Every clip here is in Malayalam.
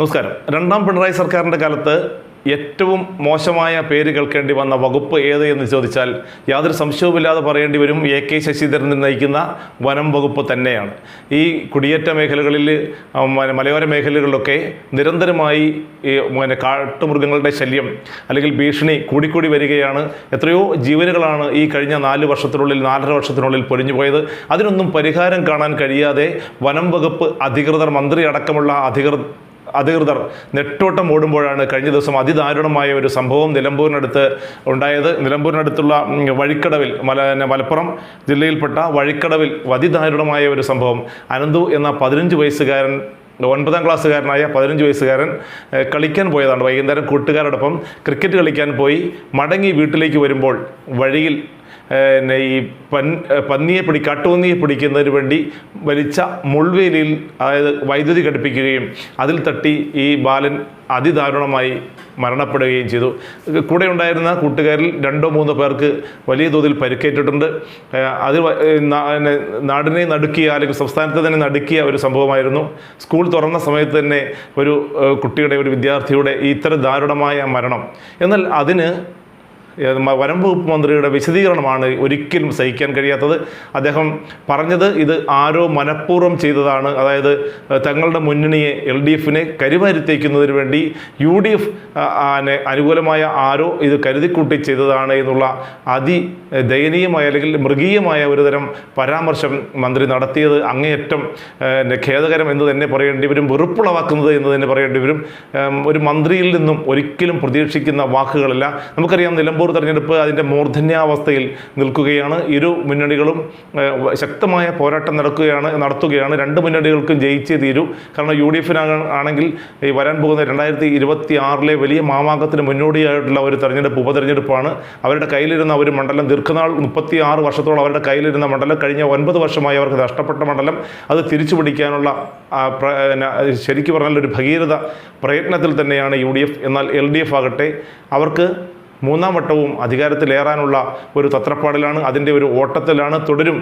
നമസ്കാരം. രണ്ടാം പിണറായി സർക്കാരിന്റെ കാലത്ത് ഏറ്റവും മോശമായ പേര് കേൾക്കേണ്ടി വന്ന വകുപ്പ് ഏത് എന്ന് ചോദിച്ചാൽ യാതൊരു സംശയവുമില്ലാതെ പറയേണ്ടി വരും. എ കെ ശശിധരൻ നയിക്കുന്ന വനം വകുപ്പ് തന്നെയാണ്. ഈ കുടിയേറ്റ മേഖലകളിൽ മലയോര മേഖലകളിലൊക്കെ നിരന്തരമായി ഈ പിന്നെ കാട്ടുമൃഗങ്ങളുടെ ശല്യം അല്ലെങ്കിൽ ഭീഷണി കൂടിക്കൂടി വരികയാണ്. എത്രയോ ജീവനുകളാണ് ഈ കഴിഞ്ഞ നാല് വർഷത്തിനുള്ളിൽ നാലര വർഷത്തിനുള്ളിൽ പൊരിഞ്ഞുപോയത് അതിനൊന്നും പരിഹാരം കാണാൻ കഴിയാതെ വനം വകുപ്പ് അധികൃതർ മന്ത്രി അടക്കമുള്ള അധികൃതർ അധികൃതർ നെട്ടോട്ടം ഓടുമ്പോഴാണ് കഴിഞ്ഞ ദിവസം അതിദാരുണമായ ഒരു സംഭവം നിലമ്പൂരിനടുത്ത് ഉണ്ടായത്. നിലമ്പൂരിനടുത്തുള്ള വഴിക്കടവിൽ മല മലപ്പുറം ജില്ലയിൽപ്പെട്ട വഴിക്കടവിൽ അതിദാരുണമായ ഒരു സംഭവം. അനന്തു എന്ന പതിനഞ്ച് വയസ്സുകാരൻ ഒൻപതാം ക്ലാസ്സുകാരനായ പതിനഞ്ച് വയസ്സുകാരൻ കളിക്കാൻ പോയതാണ്. വൈകുന്നേരം കൂട്ടുകാരോടൊപ്പം ക്രിക്കറ്റ് കളിക്കാൻ പോയി. മടങ്ങി വീട്ടിലേക്ക് വരുമ്പോൾ വഴിയിൽ പിന്നെ ഈ പൻ പന്നിയെ പിടി കാട്ടുപന്നിയെ പിടിക്കുന്നതിന് വേണ്ടി വലിച്ച മുൾവേലിയിൽ അതായത് വൈദ്യുതി ഘടിപ്പിക്കുകയും അതിൽ തട്ടി ഈ ബാലൻ അതിദാരുണമായി മരണപ്പെടുകയും ചെയ്തു. കൂടെ ഉണ്ടായിരുന്ന കൂട്ടുകാരിൽ രണ്ടോ മൂന്നോ പേർക്ക് വലിയ തോതിൽ പരിക്കേറ്റിട്ടുണ്ട്. അത് നാടിനെ നടുക്കിയ അല്ലെങ്കിൽ സംസ്ഥാനത്തെ തന്നെ നടുക്കിയ ഒരു സംഭവമായിരുന്നു. സ്കൂൾ തുറന്ന സമയത്ത് തന്നെ ഒരു കുട്ടിയുടെ ഒരു വിദ്യാർത്ഥിയുടെ ഇത്ര ദാരുണമായ മരണം. എന്നാൽ അതിന് വനം വകുപ്പ് മന്ത്രിയുടെ വിശദീകരണമാണ് ഒരിക്കലും സഹിക്കാൻ കഴിയാത്തത്. അദ്ദേഹം പറഞ്ഞത് ഇത് ആരോ മനഃപൂർവം ചെയ്തതാണ്. അതായത് തങ്ങളുടെ മുന്നണിയെ എൽ ഡി എഫിനെ കരിവാരിത്തേക്കുന്നതിന് വേണ്ടി യു ഡി എഫ് അനുകൂലമായ ആരോ ഇത് കരുതിക്കൂട്ടി ചെയ്തതാണ് എന്നുള്ള അതി ദയനീയമായ അല്ലെങ്കിൽ മൃഗീയമായ ഒരുതരം പരാമർശം മന്ത്രി നടത്തിയത് അങ്ങേയറ്റം ഖേദകരം എന്ന് തന്നെ പറയേണ്ടി വരും വെറുപ്പുളവാക്കുന്നത് എന്ന് തന്നെ പറയേണ്ടി വരും. ഒരു മന്ത്രിയിൽ നിന്നും ഒരിക്കലും പ്രതീക്ഷിക്കുന്ന വാക്കുകളല്ല. നമുക്കറിയാം നിലമ്പൂർ തെരഞ്ഞെടുപ്പ് അതിന്റെ മൂർധന്യാവസ്ഥയിൽ നിൽക്കുകയാണ്. ഇരു മുന്നണികളും ശക്തമായ പോരാട്ടം നടക്കുകയാണ് നടത്തുകയാണ്. രണ്ട് മുന്നണികൾക്കും ജയിച്ചേ തീരൂ കാരണം യു ഡി ആണെങ്കിൽ ഈ വരാൻ പോകുന്ന രണ്ടായിരത്തി ഇരുപത്തി ആറിലെ വലിയ മാമാങ്കത്തിന് മുന്നോടിയായിട്ടുള്ള ഒരു തെരഞ്ഞെടുപ്പ് ഉപതെരഞ്ഞെടുപ്പാണ്. അവരുടെ കയ്യിലിരുന്ന ഒരു മണ്ഡലം ദീർഘനാൾ മുപ്പത്തി ആറ് വർഷത്തോളം അവരുടെ കയ്യിലിരുന്ന മണ്ഡലം. കഴിഞ്ഞ ഒൻപത് വർഷമായി അവർക്ക് നഷ്ടപ്പെട്ട മണ്ഡലം. അത് തിരിച്ചു പിടിക്കാനുള്ള ശരിക്കും പറഞ്ഞാൽ ഒരു ഭഗീരഥ പ്രയത്നത്തിൽ തന്നെയാണ് യു ഡി എഫ്. എന്നാൽ എൽ ഡി എഫ് ആകട്ടെ അവർക്ക് മൂന്നാം വട്ടവും അധികാരത്തിലേറാനുള്ള ഒരു തത്രപ്പാടിലാണ് അതിന്റെ ഒരു ഓട്ടത്തിലാണ് തുടരും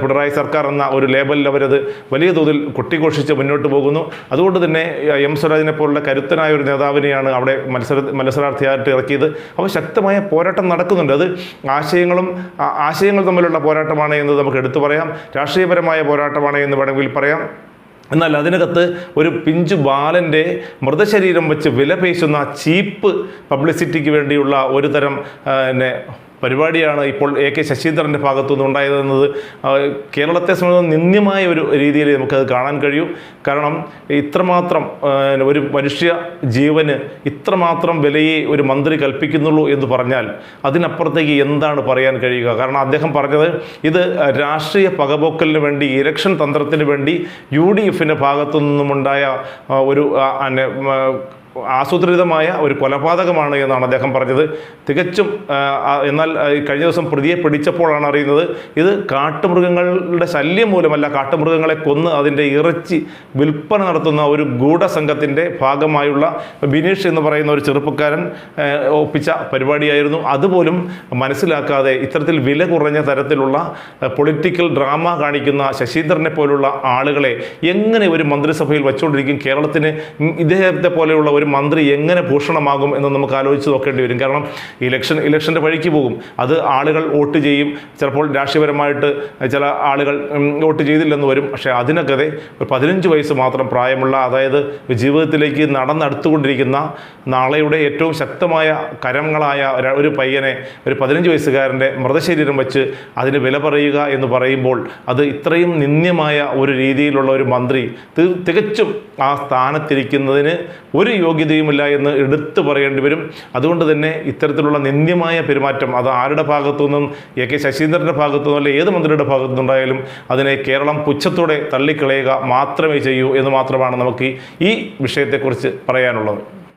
പിണറായി സർക്കാർ എന്ന ഒരു ലേബലിൽ അവരത് വലിയ തോതിൽ കൊട്ടിഘോഷിച്ച് മുന്നോട്ട് പോകുന്നു. അതുകൊണ്ട് തന്നെ എം സ്വരാജിനെ പോലുള്ള കരുത്തനായ ഒരു നേതാവിനെയാണ് അവിടെ മത്സര മത്സരാർത്ഥിയായിട്ട് ഇറക്കിയത്. അപ്പോൾ ശക്തമായ പോരാട്ടം നടക്കുന്നുണ്ട്. അത് ആശയങ്ങളും ആശയങ്ങൾ തമ്മിലുള്ള പോരാട്ടമാണ് എന്ന് നമുക്ക് എടുത്തു പറയാം. രാഷ്ട്രീയപരമായ പോരാട്ടമാണ് എന്ന് വേണമെങ്കിൽ പറയാം. എന്നാൽ അതിനകത്ത് ഒരു പിഞ്ചു ബാലന്റെ മൃതശരീരം വെച്ച് വിലപേശുന്ന ചീപ്പ് പബ്ലിസിറ്റിക്ക് വേണ്ടിയുള്ള ഒരു തരം പിന്നെ പരിപാടിയാണ് ഇപ്പോൾ എ കെ ശശീന്ദ്രന്റെ ഭാഗത്തുനിന്ന് ഉണ്ടായതെന്നത് കേരളത്തെ സംബന്ധിച്ച് നിന്ദ്യമായ ഒരു രീതിയിൽ നമുക്കത് കാണാൻ കഴിയും. കാരണം ഇത്രമാത്രം ഒരു മനുഷ്യ ജീവന് ഇത്രമാത്രം വിലയെ ഒരു മന്ത്രി കൽപ്പിക്കുന്നുള്ളൂ എന്ന് പറഞ്ഞാൽ അതിനപ്പുറത്തേക്ക് എന്താണ് പറയാൻ കഴിയുക? കാരണം അദ്ദേഹം പറഞ്ഞത് ഇത് രാഷ്ട്രീയ പകപോക്കലിന് വേണ്ടി ഇലക്ഷൻ തന്ത്രത്തിന് വേണ്ടി യു ഡി എഫിന്റെ ഭാഗത്തു നിന്നുമുണ്ടായ ഒരു ആസൂത്രിതമായ ഒരു കൊലപാതകമാണ് എന്നാണ് അദ്ദേഹം പറഞ്ഞത്. തികച്ചും എന്നാൽ കഴിഞ്ഞ ദിവസം പ്രതിയെ പിടിച്ചപ്പോഴാണ് അറിയുന്നത്. ഇത് കാട്ടുമൃഗങ്ങളുടെ ശല്യം മൂലമല്ല കാട്ടുമൃഗങ്ങളെ കൊന്ന് അതിന്റെ ഇറച്ചി വിൽപ്പന നടത്തുന്ന ഒരു ഗൂഢസംഘത്തിന്റെ ഭാഗമായുള്ള ബിനീഷ് എന്ന് പറയുന്ന ഒരു ചെറുപ്പക്കാരൻ ഒപ്പിച്ച പരിപാടിയായിരുന്നു. അതുപോലും മനസ്സിലാക്കാതെ ഇത്തരത്തിൽ വില കുറഞ്ഞ തരത്തിലുള്ള പൊളിറ്റിക്കൽ ഡ്രാമ കാണിക്കുന്ന ശശീന്ദ്രനെ പോലുള്ള ആളുകളെ എങ്ങനെ ഒരു മന്ത്രിസഭയിൽ വെച്ചുകൊണ്ടിരിക്കും? കേരളത്തിന് ഇദ്ദേഹത്തെ പോലെയുള്ള മന്ത്രി എങ്ങനെ ഭൂഷണമാകും എന്ന് നമുക്ക് ആലോചിച്ച് നോക്കേണ്ടി വരും. കാരണം ഇലക്ഷൻ ഇലക്ഷന്റെ വഴിക്ക് പോകും. അത് ആളുകൾ വോട്ട് ചെയ്യും. ചിലപ്പോൾ രാഷ്ട്രീയപരമായിട്ട് ചില ആളുകൾ വോട്ട് ചെയ്തില്ലെന്ന് വരും. പക്ഷേ അതിനൊക്കെ ഒരു പതിനഞ്ച് വയസ്സ് മാത്രം പ്രായമുള്ള അതായത് ജീവിതത്തിലേക്ക് നടന്നെടുത്തുകൊണ്ടിരിക്കുന്ന നാളെയുടെ ഏറ്റവും ശക്തമായ കരങ്ങളായ ഒരു- ഒരു പയ്യനെ ഒരു പതിനഞ്ച് വയസ്സുകാരന്റെ മൃതശരീരം വെച്ച് അതിന് വില പറയുക എന്ന് പറയുമ്പോൾ അത് ഇത്രയും നിന്ദ്യമായ ഒരു രീതിയിലുള്ള ഒരു മന്ത്രി തികച്ചും ആ സ്ഥാനത്തിരിക്കുന്നതിന് ഒരു യോഗ്യതയുമില്ല എന്ന് എടുത്തു പറയേണ്ടി വരും. അതുകൊണ്ട് തന്നെ ഇത്തരത്തിലുള്ള നിന്ദ്യമായ പെരുമാറ്റം അത് ആരുടെ ഭാഗത്തു നിന്നും എ കെ ശശീന്ദ്രന്റെ ഭാഗത്തു നിന്നും ഏത് മന്ത്രിയുടെ ഭാഗത്തു നിന്നുണ്ടായാലും അതിനെ കേരളം പുച്ഛത്തോടെ തള്ളിക്കളയുക മാത്രമേ ചെയ്യൂ എന്ന് മാത്രമാണ് നമുക്ക് ഈ വിഷയത്തെക്കുറിച്ച് പറയാനുള്ളത്.